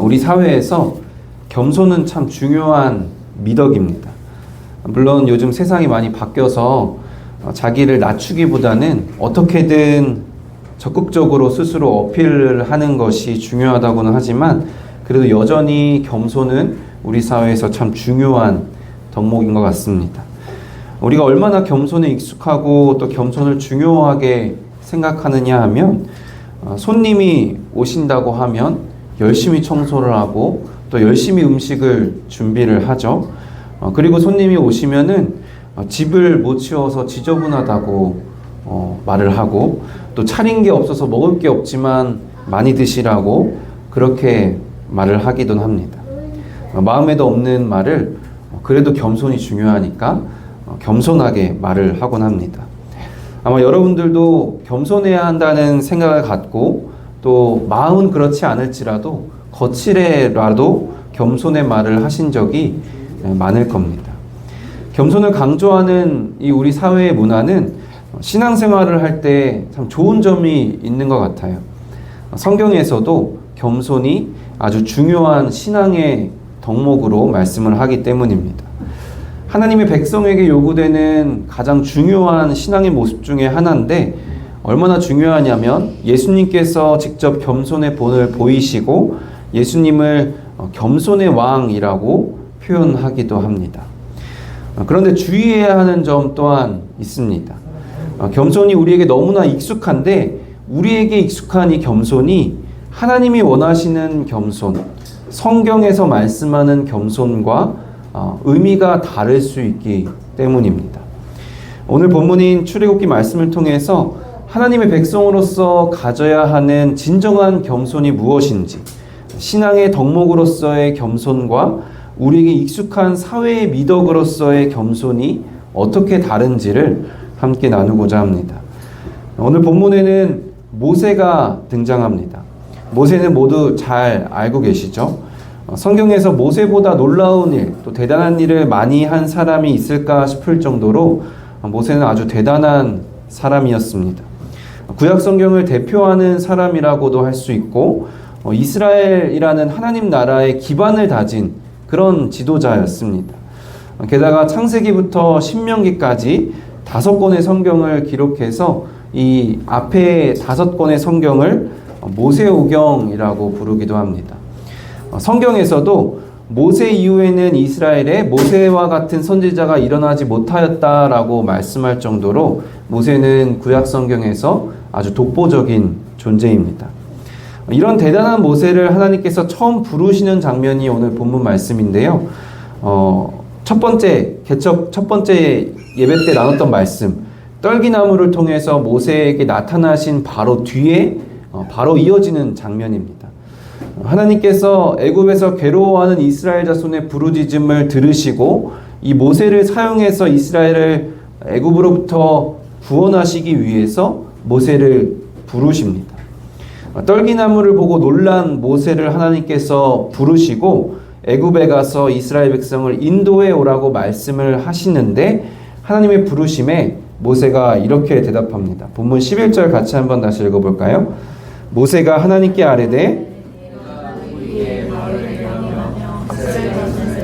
우리 사회에서 겸손은 참 중요한 미덕입니다. 물론 요즘 세상이 많이 바뀌어서 어, 자기를 낮추기보다는 어떻게든 적극적으로 스스로 어필을 하는 것이 중요하다고는 하지만 그래도 여전히 겸손은 우리 사회에서 참 중요한 덕목인 것 같습니다. 우리가 얼마나 겸손에 익숙하고 또 겸손을 중요하게 생각하느냐 하면 어, 손님이 오신다고 하면 열심히 청소를 하고 또 열심히 음식을 준비를 하죠. 어, 그리고 손님이 오시면은 어, 집을 못 치워서 지저분하다고 어, 말을 하고 또 차린 게 없어서 먹을 게 없지만 많이 드시라고 그렇게 말을 하기도 합니다. 어, 마음에도 없는 말을 어, 그래도 겸손이 중요하니까 어, 겸손하게 말을 하곤 합니다. 아마 여러분들도 겸손해야 한다는 생각을 갖고 또 마음은 그렇지 않을지라도 거칠에라도 겸손의 말을 하신 적이 예, 많을 겁니다. 겸손을 강조하는 이 우리 사회의 문화는 신앙생활을 할 때 참 좋은 점이 있는 것 같아요. 성경에서도 겸손이 아주 중요한 신앙의 덕목으로 말씀을 하기 때문입니다. 하나님의 백성에게 요구되는 가장 중요한 신앙의 모습 중에 하나인데 얼마나 중요하냐면 예수님께서 직접 겸손의 본을 보이시고 예수님을 어, 겸손의 왕이라고 표현하기도 합니다. 어, 그런데 주의해야 하는 점 또한 있습니다. 어, 겸손이 우리에게 너무나 익숙한데 우리에게 익숙한 이 겸손이 하나님이 원하시는 겸손, 성경에서 말씀하는 겸손과 어, 의미가 다를 수 있기 때문입니다. 오늘 본문인 출애굽기 말씀을 통해서 하나님의 백성으로서 가져야 하는 진정한 겸손이 무엇인지, 신앙의 덕목으로서의 겸손과 우리에게 익숙한 사회의 미덕으로서의 겸손이 어떻게 다른지를 함께 나누고자 합니다. 오늘 본문에는 모세가 등장합니다. 모세는 모두 잘 알고 계시죠? 어, 성경에서 모세보다 놀라운 일, 또 대단한 일을 많이 한 사람이 있을까 싶을 정도로 모세는 아주 대단한 사람이었습니다. 구약 성경을 대표하는 사람이라고도 할 수 있고 어, 이스라엘이라는 하나님 나라의 기반을 다진 그런 지도자였습니다. 어, 게다가 창세기부터 신명기까지 다섯 권의 성경을 기록해서 이 앞에 다섯 권의 성경을 모세오경이라고 부르기도 합니다. 어, 성경에서도 모세 이후에는 이스라엘에 모세와 같은 선지자가 일어나지 못하였다라고 말씀할 정도로 모세는 구약 성경에서 아주 독보적인 존재입니다. 이런 대단한 모세를 하나님께서 처음 부르시는 장면이 오늘 본문 말씀인데요. 어, 첫 번째 개척 첫 번째 예배 때 나눴던 말씀 떨기나무를 통해서 모세에게 나타나신 바로 뒤에 어, 바로 이어지는 장면입니다. 하나님께서 애굽에서 괴로워하는 이스라엘 자손의 부르짖음을 들으시고 이 모세를 사용해서 이스라엘을 애굽으로부터 구원하시기 위해서 모세를 부르십니다. 떨기나무를 보고 놀란 모세를 하나님께서 부르시고 애굽에 가서 이스라엘 백성을 인도해 오라고 말씀을 하시는데 하나님의 부르심에 모세가 이렇게 대답합니다. 본문 11절 같이 한번 다시 읽어 볼까요? 모세가 하나님께 아뢰되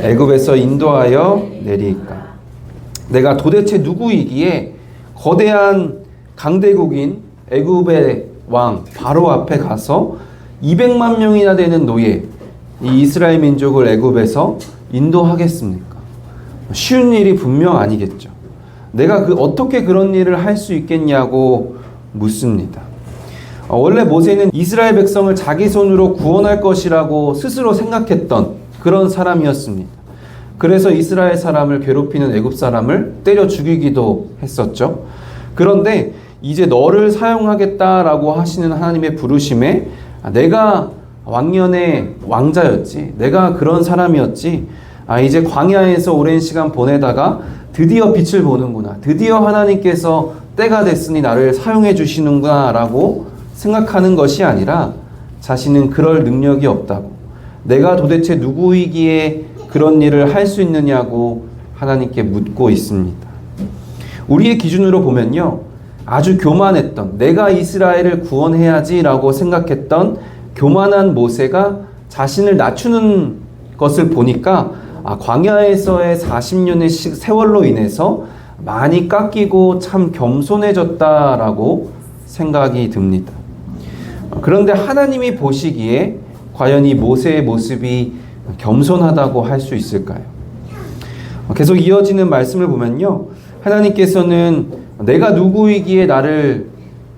애굽에서 인도하여 내리까 내가 도대체 누구이기에 거대한 강대국인 애굽의 왕 바로 앞에 가서 200만 명이나 되는 노예 이 이스라엘 민족을 애굽에서 인도하겠습니까? 쉬운 일이 분명 아니겠죠. 내가 그 어떻게 그런 일을 할 수 있겠냐고 묻습니다. 어, 원래 모세는 이스라엘 백성을 자기 손으로 구원할 것이라고 스스로 생각했던 그런 사람이었습니다. 그래서 이스라엘 사람을 괴롭히는 애굽 사람을 때려 죽이기도 했었죠. 그런데 이제 너를 사용하겠다라고 하시는 하나님의 부르심에 아, 내가 왕년의 왕자였지. 내가 그런 사람이었지. 아, 이제 광야에서 오랜 시간 보내다가 드디어 빛을 보는구나. 드디어 하나님께서 때가 됐으니 나를 사용해 주시는구나. 라고 생각하는 것이 아니라 자신은 그럴 능력이 없다고. 내가 도대체 누구이기에 그런 일을 할 수 있느냐고 하나님께 묻고 있습니다. 우리의 기준으로 보면요. 아주 교만했던, 내가 이스라엘을 구원해야지라고 생각했던 교만한 모세가 자신을 낮추는 것을 보니까 아, 광야에서의 40년의 시- 세월로 인해서 많이 깎이고 참 겸손해졌다라고 생각이 듭니다. 어, 그런데 하나님이 보시기에 과연 이 모세의 모습이 겸손하다고 할 수 있을까요? 어, 계속 이어지는 말씀을 보면요. 하나님께서는 내가 누구이기에 나를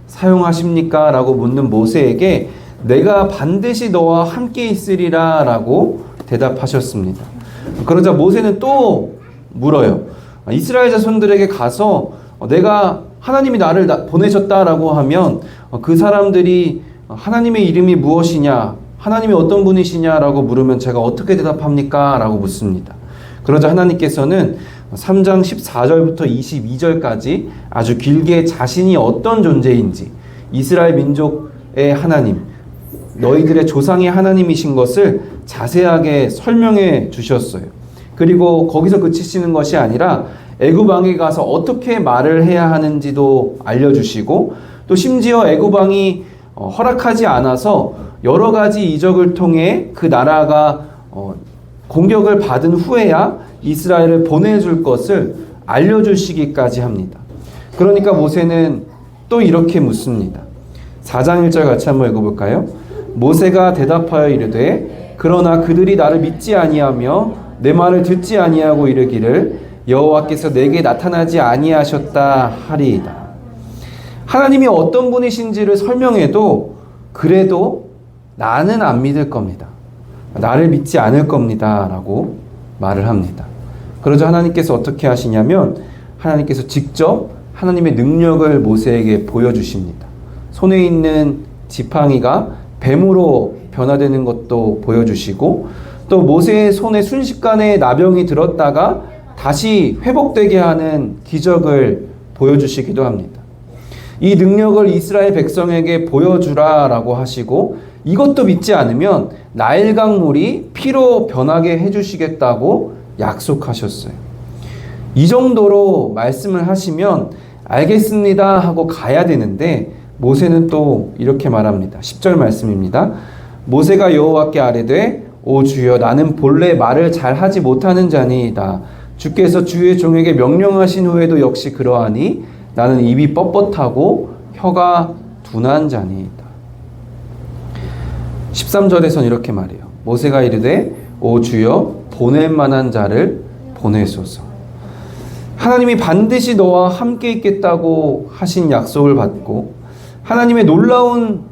사용하십니까? 라고 묻는 모세에게 내가 반드시 너와 함께 있으리라 라고 대답하셨습니다. 그러자 모세는 또 물어요. 이스라엘 자손들에게 가서 어, 내가 하나님이 나를 나- 보내셨다라고 하면 어, 그 사람들이 하나님의 이름이 무엇이냐? 하나님이 어떤 분이시냐라고 물으면 제가 어떻게 대답합니까? 라고 묻습니다. 그러자 하나님께서는 3장 14절부터 22절까지 아주 길게 자신이 어떤 존재인지 이스라엘 민족의 하나님, 너희들의 조상의 하나님이신 것을 자세하게 설명해 주셨어요. 그리고 거기서 그치시는 것이 아니라 애굽 왕에 가서 어떻게 말을 해야 하는지도 알려주시고 또 심지어 애굽 왕이 어, 허락하지 않아서 여러 가지 이적을 통해 그 나라가 어, 공격을 받은 후에야 이스라엘을 보내줄 것을 알려주시기까지 합니다. 그러니까 모세는 또 이렇게 묻습니다. 4장 1절 같이 한번 읽어볼까요? 모세가 대답하여 이르되 그러나 그들이 나를 믿지 아니하며 내 말을 듣지 아니하고 이르기를 여호와께서 내게 나타나지 아니하셨다 하리이다. 하나님이 어떤 분이신지를 설명해도 그래도 나는 안 믿을 겁니다. 나를 믿지 않을 겁니다. 라고 말을 합니다. 그러자 하나님께서 어떻게 하시냐면 하나님께서 직접 하나님의 능력을 모세에게 보여주십니다. 손에 있는 지팡이가 뱀으로 변화되는 것도 보여주시고 또 모세의 손에 순식간에 나병이 들었다가 다시 회복되게 하는 기적을 보여주시기도 합니다. 이 능력을 이스라엘 백성에게 보여주라 라고 하시고 이것도 믿지 않으면 나일강 물이 피로 변하게 해주시겠다고 약속하셨어요. 이 정도로 말씀을 하시면 알겠습니다 하고 가야 되는데 모세는 또 이렇게 말합니다. 10절 말씀입니다. 모세가 여호와께 아뢰되 오 주여 나는 본래 말을 잘 하지 못하는 자니이다. 주께서 주의 종에게 명령하신 후에도 역시 그러하니 나는 입이 뻣뻣하고 혀가 둔한 자니이다. 13절에선 이렇게 말해요. 모세가 이르되 오 주여 보낼 만한 자를 보내소서. 하나님이 반드시 너와 함께 있겠다고 하신 약속을 받고 하나님의 놀라운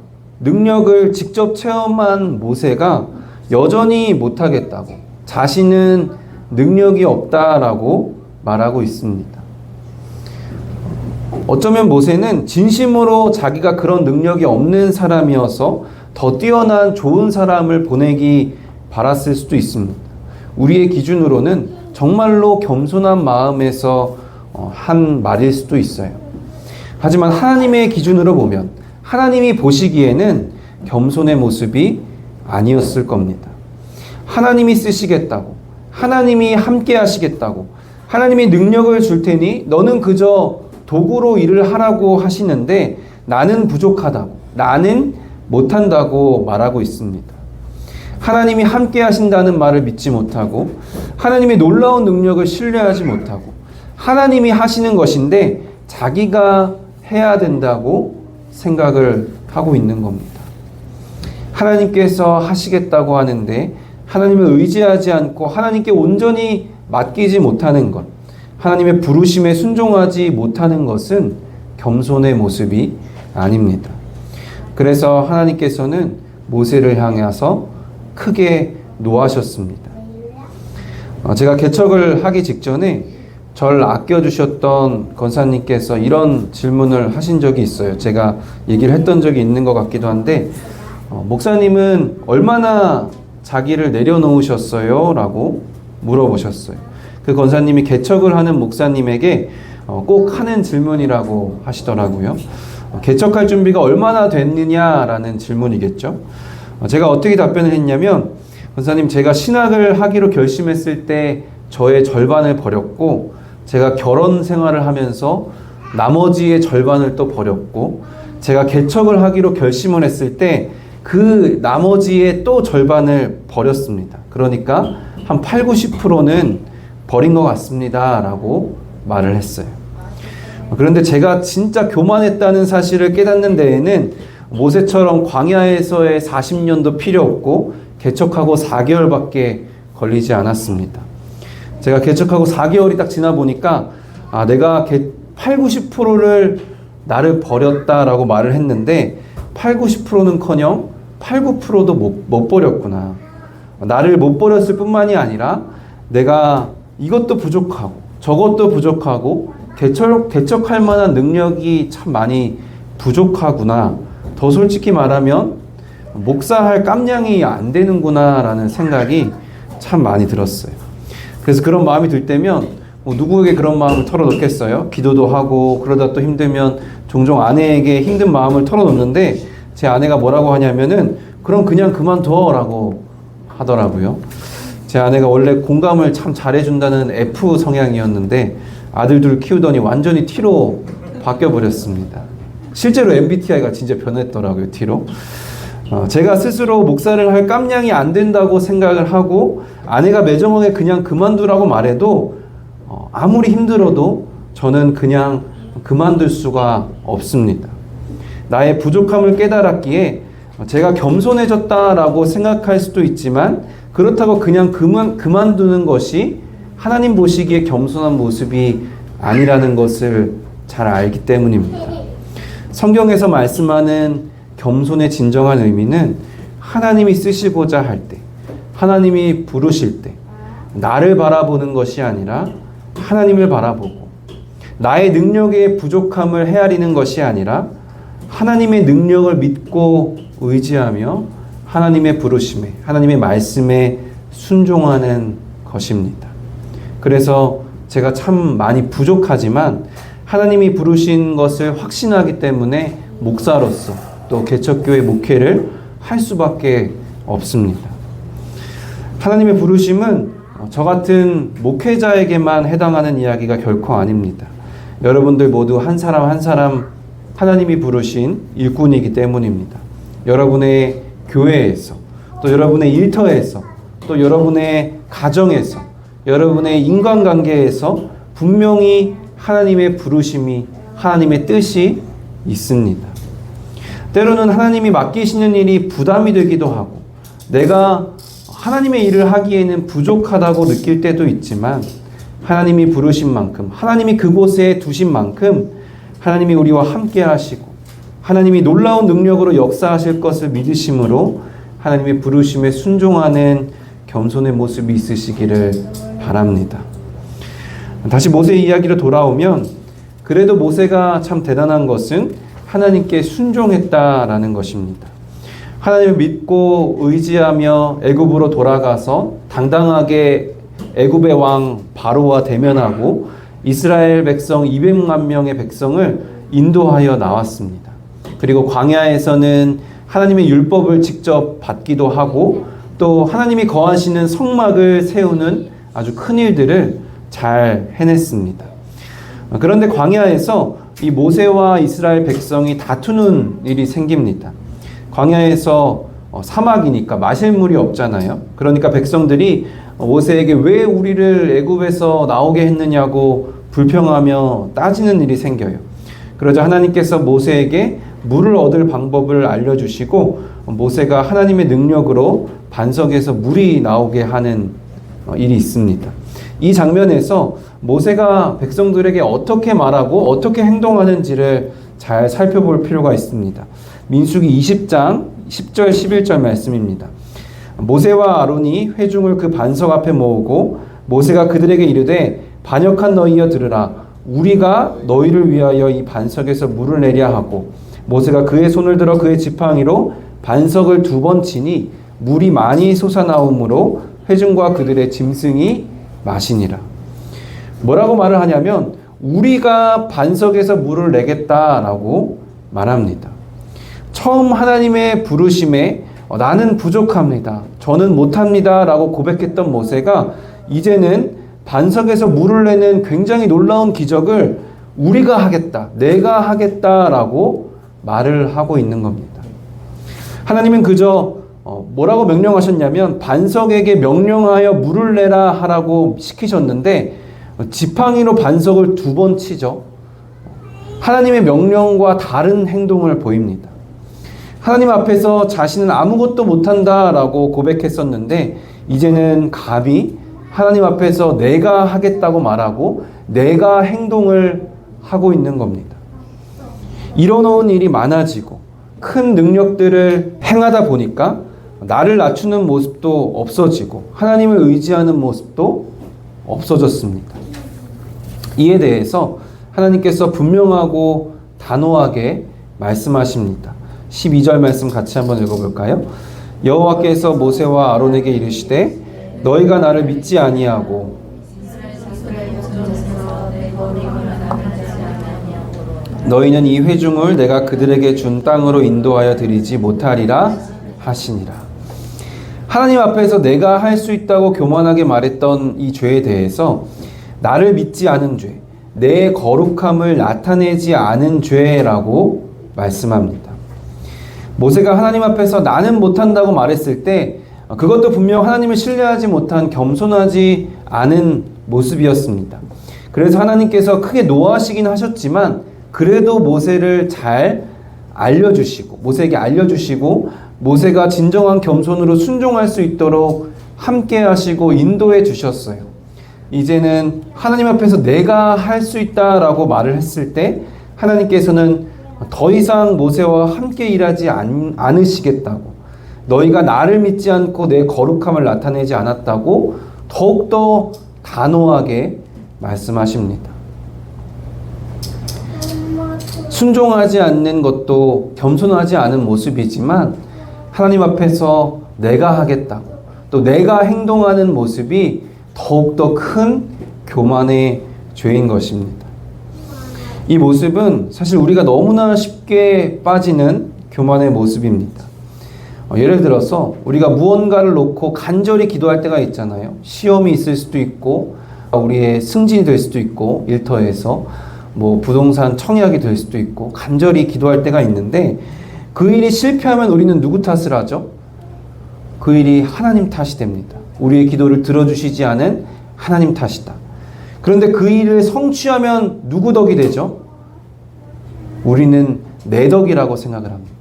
능력을 직접 체험한 모세가 여전히 못하겠다고 자신은 능력이 없다라고 말하고 있습니다. 어쩌면 모세는 진심으로 자기가 그런 능력이 없는 사람이어서 더 뛰어난 좋은 사람을 보내기 바랐을 수도 있습니다. 우리의 기준으로는 정말로 겸손한 마음에서 어, 한 말일 수도 있어요. 하지만 하나님의 기준으로 보면 하나님이 보시기에는 겸손의 모습이 아니었을 겁니다. 하나님이 쓰시겠다고, 하나님이 함께 하시겠다고, 하나님이 능력을 줄 테니 너는 그저 도구로 일을 하라고 하시는데 나는 부족하다고, 나는 못한다고 말하고 있습니다. 하나님이 함께 하신다는 말을 믿지 못하고, 하나님의 놀라운 능력을 신뢰하지 못하고, 하나님이 하시는 것인데 자기가 해야 된다고 생각을 하고 있는 겁니다. 하나님께서 하시겠다고 하는데 하나님을 의지하지 않고 하나님께 온전히 맡기지 못하는 것, 하나님의 부르심에 순종하지 못하는 것은 겸손의 모습이 아닙니다. 그래서 하나님께서는 모세를 향해서 크게 노하셨습니다. 어, 제가 개척을 하기 직전에 절 아껴주셨던 권사님께서 이런 질문을 하신 적이 있어요. 제가 얘기를 했던 적이 있는 것 같기도 한데, 어, 목사님은 얼마나 자기를 내려놓으셨어요? 라고 물어보셨어요. 그 권사님이 개척을 하는 목사님에게 어, 꼭 하는 질문이라고 하시더라고요. 어, 개척할 준비가 얼마나 됐느냐라는 질문이겠죠. 어, 제가 어떻게 답변을 했냐면, 권사님, 제가 신학을 하기로 결심했을 때 저의 절반을 버렸고, 제가 결혼 생활을 하면서 나머지의 절반을 또 버렸고, 제가 개척을 하기로 결심을 했을 때 그 나머지의 또 절반을 버렸습니다. 그러니까 한 8, 90%는 버린 것 같습니다. 라고 말을 했어요. 그런데 제가 진짜 교만했다는 사실을 깨닫는 데에는 모세처럼 광야에서의 40년도 필요 없고 개척하고 4개월밖에 걸리지 않았습니다. 제가 개척하고 4개월이 딱 지나 보니까 아, 내가 8, 90%를 나를 버렸다라고 말을 했는데 8, 90%는 커녕 8, 9%도 못, 못 버렸구나. 나를 못 버렸을 뿐만이 아니라 내가 이것도 부족하고 저것도 부족하고 개척, 개척할 만한 능력이 참 많이 부족하구나. 더 솔직히 말하면 목사할 깜냥이 안 되는구나라는 생각이 참 많이 들었어요. 그래서 그런 마음이 들 때면 뭐 누구에게 그런 마음을 털어놓겠어요? 기도도 하고 그러다 또 힘들면 종종 아내에게 힘든 마음을 털어놓는데 제 아내가 뭐라고 하냐면은 그럼 그냥 그만둬라고 하더라고요. 제 아내가 원래 공감을 참 잘해준다는 F 성향이었는데 아들들 키우더니 완전히 T로 바뀌어 버렸습니다. 실제로 MBTI가 진짜 변했더라고요, T로. 어, 제가 스스로 목사를 할 깜냥이 안 된다고 생각을 하고 아내가 매정하게 그냥 그만두라고 말해도 어, 아무리 힘들어도 저는 그냥 그만둘 수가 없습니다. 나의 부족함을 깨달았기에 제가 겸손해졌다라고 생각할 수도 있지만 그렇다고 그냥 그만 그만두는 것이 하나님 보시기에 겸손한 모습이 아니라는 것을 잘 알기 때문입니다. 성경에서 말씀하는 겸손의 진정한 의미는 하나님이 쓰시고자 할 때, 하나님이 부르실 때, 나를 바라보는 것이 아니라 하나님을 바라보고, 나의 능력의 부족함을 헤아리는 것이 아니라 하나님의 능력을 믿고 의지하며 하나님의 부르심에, 하나님의 말씀에 순종하는 것입니다. 그래서 제가 참 많이 부족하지만 하나님이 부르신 것을 확신하기 때문에 목사로서 또 개척교회 목회를 할 수밖에 없습니다. 하나님의 부르심은 저 같은 목회자에게만 해당하는 이야기가 결코 아닙니다. 여러분들 모두 한 사람 한 사람 하나님이 부르신 일꾼이기 때문입니다. 여러분의 교회에서 또 여러분의 일터에서 또 여러분의 가정에서 여러분의 인간관계에서 분명히 하나님의 부르심이 하나님의 뜻이 있습니다. 때로는 하나님이 맡기시는 일이 부담이 되기도 하고 내가 하나님의 일을 하기에는 부족하다고 느낄 때도 있지만 하나님이 부르신 만큼 하나님이 그곳에 두신 만큼 하나님이 우리와 함께 하시고 하나님이 놀라운 능력으로 역사하실 것을 믿으심으로 하나님의 부르심에 순종하는 겸손의 모습이 있으시기를 바랍니다. 다시 모세 이야기로 돌아오면 그래도 모세가 참 대단한 것은 하나님께 순종했다라는 것입니다. 하나님을 믿고 의지하며 애굽으로 돌아가서 당당하게 애굽의 왕 바로와 대면하고 이스라엘 백성 200만 명의 백성을 인도하여 나왔습니다. 그리고 광야에서는 하나님의 율법을 직접 받기도 하고 또 하나님이 거하시는 성막을 세우는 아주 큰 일들을 잘 해냈습니다. 그런데 광야에서 이 모세와 이스라엘 백성이 다투는 일이 생깁니다. 광야에서 어, 사막이니까 마실 물이 없잖아요. 그러니까 백성들이 모세에게 왜 우리를 애굽에서 나오게 했느냐고 불평하며 따지는 일이 생겨요. 그러자 하나님께서 모세에게 물을 얻을 방법을 알려주시고 모세가 하나님의 능력으로 반석에서 물이 나오게 하는 어, 일이 있습니다. 이 장면에서 모세가 백성들에게 어떻게 말하고 어떻게 행동하는지를 잘 살펴볼 필요가 있습니다. 민수기 20장 10절 11절 말씀입니다. 모세와 아론이 회중을 그 반석 앞에 모으고 모세가 그들에게 이르되 반역한 너희여 들으라 우리가 너희를 위하여 이 반석에서 물을 내려 하고 모세가 그의 손을 들어 그의 지팡이로 반석을 두 번 치니 물이 많이 솟아나오므로 회중과 그들의 짐승이 마시니라. 뭐라고 말을 하냐면 우리가 반석에서 물을 내겠다라고 말합니다. 처음 하나님의 부르심에 어, 나는 부족합니다. 저는 못합니다. 라고 고백했던 모세가 이제는 반석에서 물을 내는 굉장히 놀라운 기적을 우리가 하겠다. 내가 하겠다라고 말을 하고 있는 겁니다. 하나님은 그저 어, 뭐라고 명령하셨냐면 반석에게 명령하여 물을 내라 하라고 시키셨는데 어, 지팡이로 반석을 두 번 치죠. 하나님의 명령과 다른 행동을 보입니다. 하나님 앞에서 자신은 아무것도 못한다라고 고백했었는데 이제는 감히 하나님 앞에서 내가 하겠다고 말하고 내가 행동을 하고 있는 겁니다. 이뤄놓은 일이 많아지고 큰 능력들을 행하다 보니까 나를 낮추는 모습도 없어지고 하나님을 의지하는 모습도 없어졌습니다. 이에 대해서 하나님께서 분명하고 단호하게 말씀하십니다. 12절 말씀 같이 한번 읽어볼까요? 여호와께서 모세와 아론에게 이르시되 너희가 나를 믿지 아니하고 너희는 이 회중을 내가 그들에게 준 땅으로 인도하여 드리지 못하리라 하시니라. 하나님 앞에서 내가 할 수 있다고 교만하게 말했던 이 죄에 대해서 나를 믿지 않은 죄, 내 거룩함을 나타내지 않은 죄라고 말씀합니다. 모세가 하나님 앞에서 나는 못한다고 말했을 때 그것도 분명 하나님을 신뢰하지 못한 겸손하지 않은 모습이었습니다. 그래서 하나님께서 크게 노하시긴 하셨지만 그래도 모세를 잘 알려주시고 모세에게 알려주시고 모세가 진정한 겸손으로 순종할 수 있도록 함께 하시고 인도해 주셨어요. 이제는 하나님 앞에서 내가 할 수 있다라고 말을 했을 때 하나님께서는 더 이상 모세와 함께 일하지 않, 않으시겠다고 너희가 나를 믿지 않고 내 거룩함을 나타내지 않았다고 더욱더 단호하게 말씀하십니다. 순종하지 않는 것도 겸손하지 않은 모습이지만 하나님 앞에서 내가 하겠다고 또 내가 행동하는 모습이 더욱더 큰 교만의 죄인 것입니다. 이 모습은 사실 우리가 너무나 쉽게 빠지는 교만의 모습입니다. 어, 예를 들어서 우리가 무언가를 놓고 간절히 기도할 때가 있잖아요. 시험이 있을 수도 있고 우리의 승진이 될 수도 있고 일터에서 뭐 부동산 청약이 될 수도 있고 간절히 기도할 때가 있는데 그 일이 실패하면 우리는 누구 탓을 하죠? 그 일이 하나님 탓이 됩니다. 우리의 기도를 들어주시지 않은 하나님 탓이다. 그런데 그 일을 성취하면 누구 덕이 되죠? 우리는 내 덕이라고 생각을 합니다.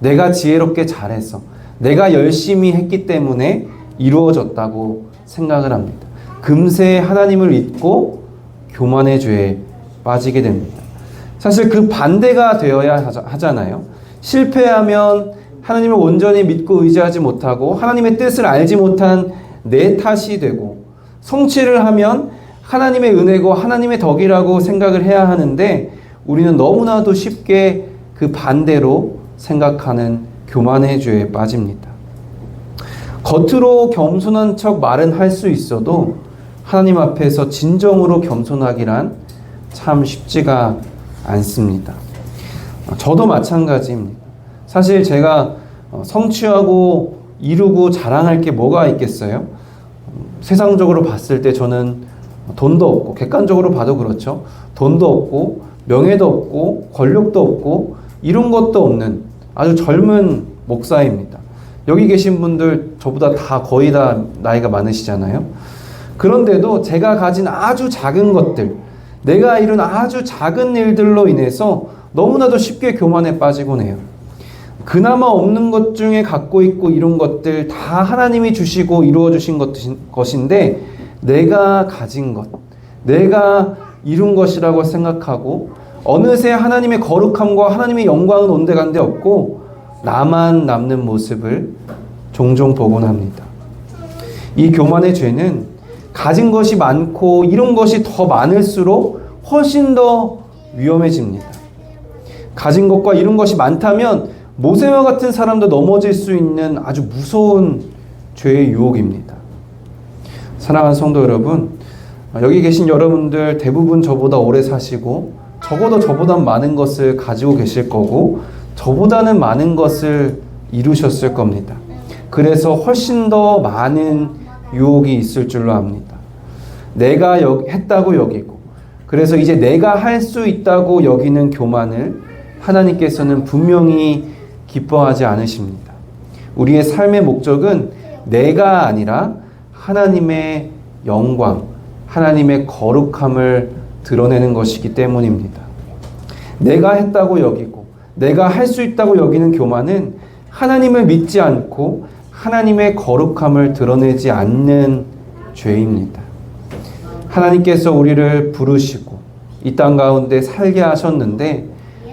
내가 지혜롭게 잘해서, 내가 열심히 했기 때문에 이루어졌다고 생각을 합니다. 금세 하나님을 잊고 교만의 죄에 빠지게 됩니다. 사실 그 반대가 되어야 하잖아요. 실패하면 하나님을 온전히 믿고 의지하지 못하고 하나님의 뜻을 알지 못한 내 탓이 되고 성취를 하면 하나님의 은혜고 하나님의 덕이라고 생각을 해야 하는데 우리는 너무나도 쉽게 그 반대로 생각하는 교만의 죄에 빠집니다. 겉으로 겸손한 척 말은 할 수 있어도 하나님 앞에서 진정으로 겸손하기란 참 쉽지가 않습니다. 저도 마찬가지입니다. 사실 제가 성취하고 이루고 자랑할 게 뭐가 있겠어요? 세상적으로 봤을 때 저는 돈도 없고, 객관적으로 봐도 그렇죠. 돈도 없고, 명예도 없고, 권력도 없고, 이런 것도 없는 아주 젊은 목사입니다. 여기 계신 분들 저보다 다 거의 다 나이가 많으시잖아요. 그런데도 제가 가진 아주 작은 것들, 내가 이룬 아주 작은 일들로 인해서 너무나도 쉽게 교만에 빠지곤 해요. 그나마 없는 것 중에 갖고 있고 이런 것들 다 하나님이 주시고 이루어 주신 것인데 내가 가진 것, 내가 이룬 것이라고 생각하고 어느새 하나님의 거룩함과 하나님의 영광은 온데간데 없고 나만 남는 모습을 종종 보곤 합니다. 이 교만의 죄는 가진 것이 많고 이런 것이 더 많을수록 훨씬 더 위험해집니다. 가진 것과 이런 것이 많다면 모세와 같은 사람도 넘어질 수 있는 아주 무서운 죄의 유혹입니다. 사랑하는 성도 여러분, 여기 계신 여러분들 대부분 저보다 오래 사시고 적어도 저보다 많은 것을 가지고 계실 거고 저보다는 많은 것을 이루셨을 겁니다. 그래서 훨씬 더 많은 유혹이 있을 줄로 압니다. 내가 했다고 여기고 그래서 이제 내가 할 수 있다고 여기는 교만을 하나님께서는 분명히 기뻐하지 않으십니다. 우리의 삶의 목적은 내가 아니라 하나님의 영광, 하나님의 거룩함을 드러내는 것이기 때문입니다. 내가 했다고 여기고, 내가 할 수 있다고 여기는 교만은 하나님을 믿지 않고 하나님의 거룩함을 드러내지 않는 죄입니다. 하나님께서 우리를 부르시고 이 땅 가운데 살게 하셨는데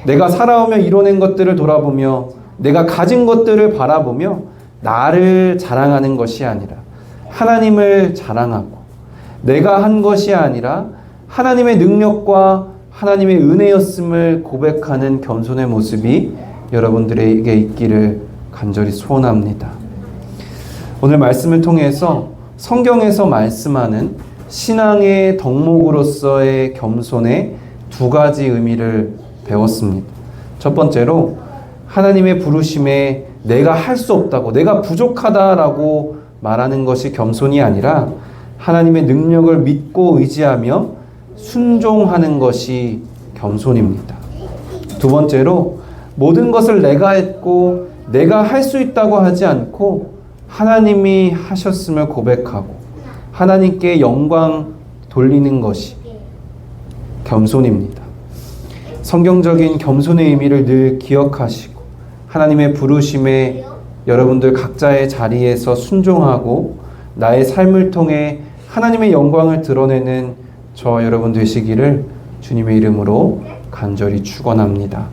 내가 살아오며 이뤄낸 것들을 돌아보며 내가 가진 것들을 바라보며 나를 자랑하는 것이 아니라 하나님을 자랑하고 내가 한 것이 아니라 하나님의 능력과 하나님의 은혜였음을 고백하는 겸손의 모습이 여러분들에게 있기를 간절히 소원합니다. 오늘 말씀을 통해서 성경에서 말씀하는 신앙의 덕목으로서의 겸손의 두 가지 의미를 배웠습니다. 첫 번째로 하나님의 부르심에 내가 할 수 없다고, 내가 부족하다라고 말하는 것이 겸손이 아니라 하나님의 능력을 믿고 의지하며 순종하는 것이 겸손입니다. 두 번째로 모든 것을 내가 했고 내가 할 수 있다고 하지 않고 하나님이 하셨음을 고백하고 하나님께 영광 돌리는 것이 겸손입니다. 성경적인 겸손의 의미를 늘 기억하시고 하나님의 부르심에 여러분들 각자의 자리에서 순종하고 나의 삶을 통해 하나님의 영광을 드러내는 저 여러분 되시기를 주님의 이름으로 간절히 축원합니다.